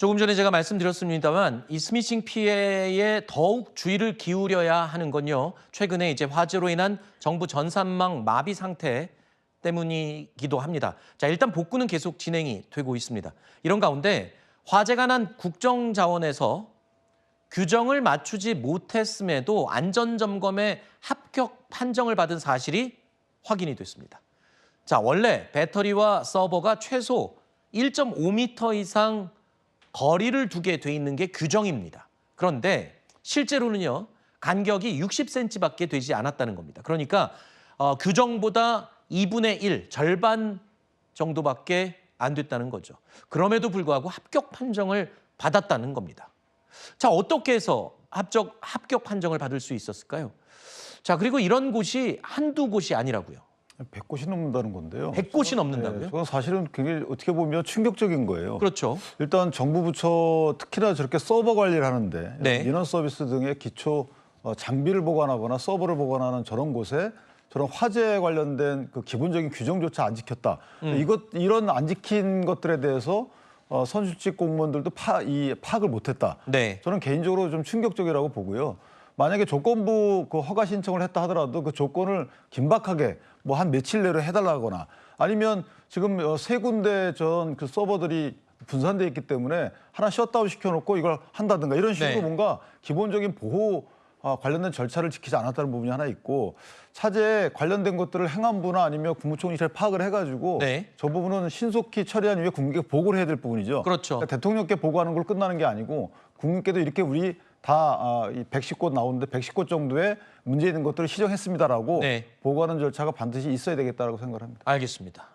조금 전에 제가 말씀드렸습니다만 이 스미싱 피해에 더욱 주의를 기울여야 하는 건요. 최근에 이제 화재로 인한 정부 전산망 마비 상태 때문이기도 합니다. 자, 일단 복구는 계속 진행이 되고 있습니다. 이런 가운데 화재가 난 국정자원에서 규정을 맞추지 못했음에도 안전점검에 합격 판정을 받은 사실이 확인이 됐습니다. 자, 원래 배터리와 서버가 최소 1.5m 이상 거리를 두게 돼 있는 게 규정입니다. 그런데 실제로는요, 간격이 60cm밖에 되지 않았다는 겁니다. 그러니까 어, 규정보다 2분의 1, 절반 정도밖에 안 됐다는 거죠. 그럼에도 불구하고 합격 판정을 받았다는 겁니다. 자, 어떻게 해서 합격, 합격 판정을 받을 수 있었을까요? 자, 그리고 이런 곳이 한두 곳이 아니라고요. 100곳이 넘는다는 건데요. 100곳이 넘는다고요? 네, 저건 사실은 굉장히 어떻게 보면 충격적인 거예요. 그렇죠. 일단 정부 부처 특히나 저렇게 서버 관리를 하는데 네. 민원 서비스 등의 기초 어, 장비를 보관하거나 서버를 보관하는 저런 곳에 저런 화재 관련된 그 기본적인 규정조차 안 지켰다. 음. 이것 이런 안 지킨 것들에 대해서 어, 선출직 공무원들도 파, 이 파악을 못했다. 네. 저는 개인적으로 좀 충격적이라고 보고요. 만약에 조건부 그 허가 신청을 했다 하더라도 그 조건을 긴박하게 뭐 한 며칠 내로 해달라거나 아니면 지금 어, 세 군데 전 그 서버들이 분산돼 있기 때문에 하나 셧다운 시켜놓고 이걸 한다든가 이런 식으로 네. 뭔가 기본적인 보호 아, 관련된 절차를 지키지 않았다는 부분이 하나 있고 차제 관련된 것들을 행안부나 아니면 국무총리실 파악을 해가지고 네. 저 부분은 신속히 처리한 이후에 국민께 보고를 해야 될 부분이죠. 그렇죠. 그러니까 대통령께 보고하는 걸 끝나는 게 아니고 국민께도 이렇게 우리 다이 110곳 나오는데 110곳 정도의 문제 있는 것들을 시정했습니다라고 네. 보고하는 절차가 반드시 있어야 되겠다라고 생각을 합니다. 알겠습니다.